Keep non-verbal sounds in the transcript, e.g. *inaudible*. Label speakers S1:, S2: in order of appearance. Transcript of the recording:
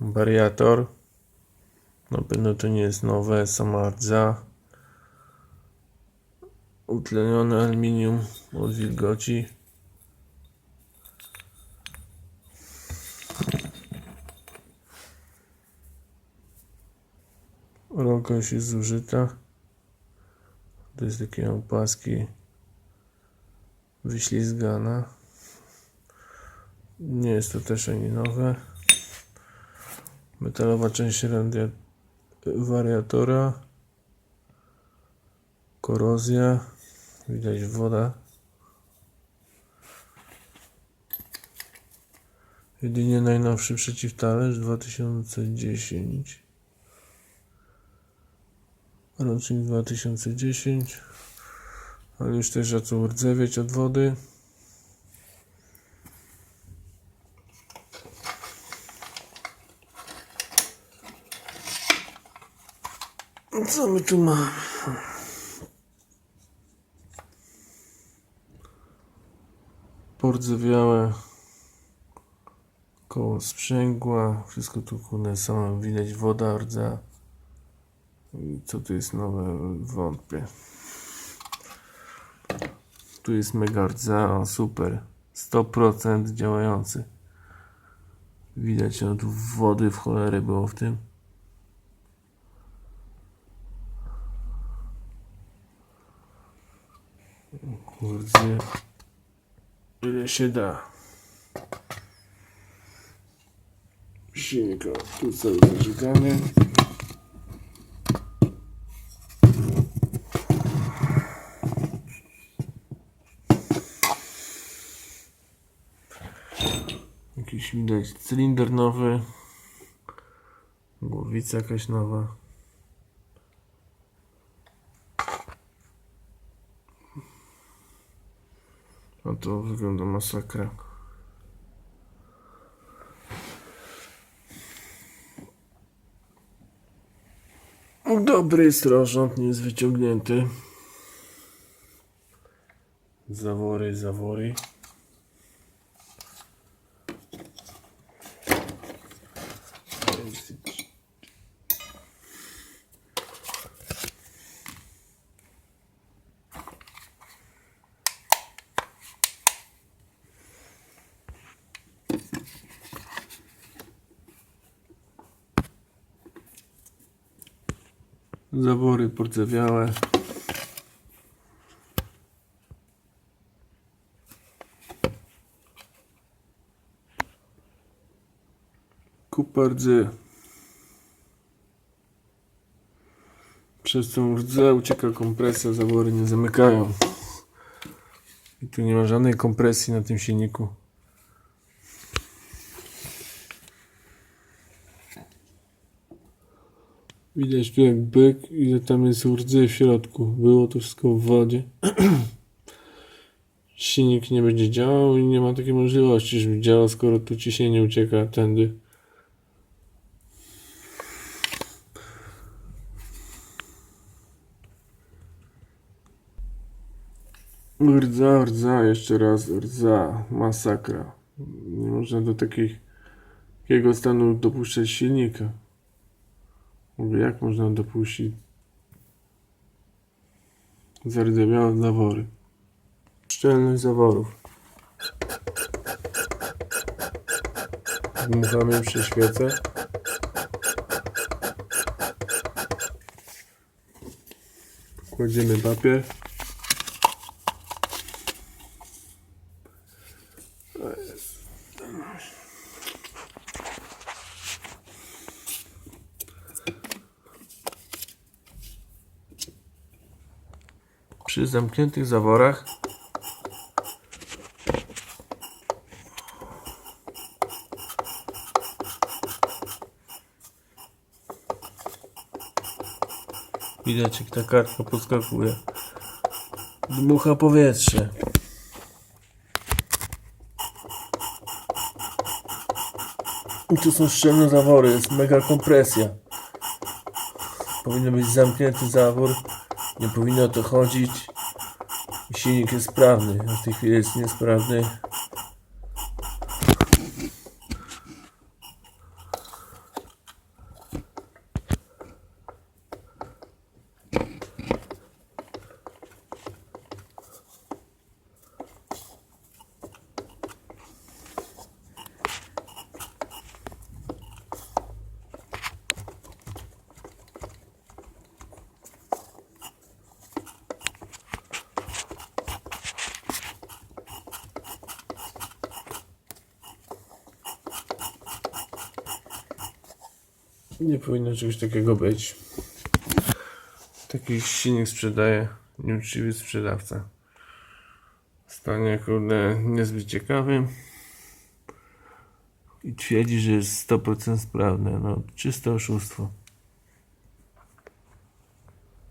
S1: wariator. Na pewno to nie jest nowe, sama rdza. Utlenione aluminium od wilgoci. Rolka już jest zużyta. To jest takie opaski wyślizgana. Nie jest to też ani nowe. Metalowa część wariatora. Korozja. Widać woda. Jedynie najnowszy przeciwtalerz 2010. Rocznik 2010. Ale już też zaczął rdzewieć od wody. Co my tu mamy? Pordzewiałe koło sprzęgła, wszystko tu kurde samo widać, woda, rdza. I co tu jest nowe? Wątpię. Tu jest mega rdza, o super. 100% działający. Widać, no tu wody w cholerę było w tym. Kurde. Ile się da. Silnika tu sobie zażygamy. Jakiś widać cylinder nowy. Głowica jakaś nowa. A to wygląda masakra. Dobry rozrząd, nie jest wyciągnięty. Zawory, zawory. Zawory pordzewiałe. Kupa rdzy. Przez tą rdzę ucieka kompresja, zawory nie zamykają. I tu nie ma żadnej kompresji na tym silniku. Widać tu jak byk, ile tam jest rdzy w środku. Było to wszystko w wodzie. *clears throat* Silnik nie będzie działał i nie ma takiej możliwości, żeby działał, skoro tu ciśnienie ucieka tędy. Rdza, rdza, jeszcze raz rdza, masakra. Nie można do takich, takiego stanu dopuszczać silnika. Jak można dopuścić zardzewiałe zawory? Szczelność zaworów. Dmuchamy przy świecę. Kładziemy papier. Przy zamkniętych zaworach widać jak ta kartka podskakuje. Dmucha powietrze. I tu są szczelne zawory, jest mega kompresja. Powinno być zamknięty zawór, nie powinno o to chodzić. Silnik jest sprawny, a w tej chwili jest niesprawny. Nie powinno czegoś takiego być. Taki silnik sprzedaje nieuczciwy sprzedawca. Stanie kurde niezbyt ciekawy. I twierdzi, że jest 100% sprawne. No, czyste oszustwo.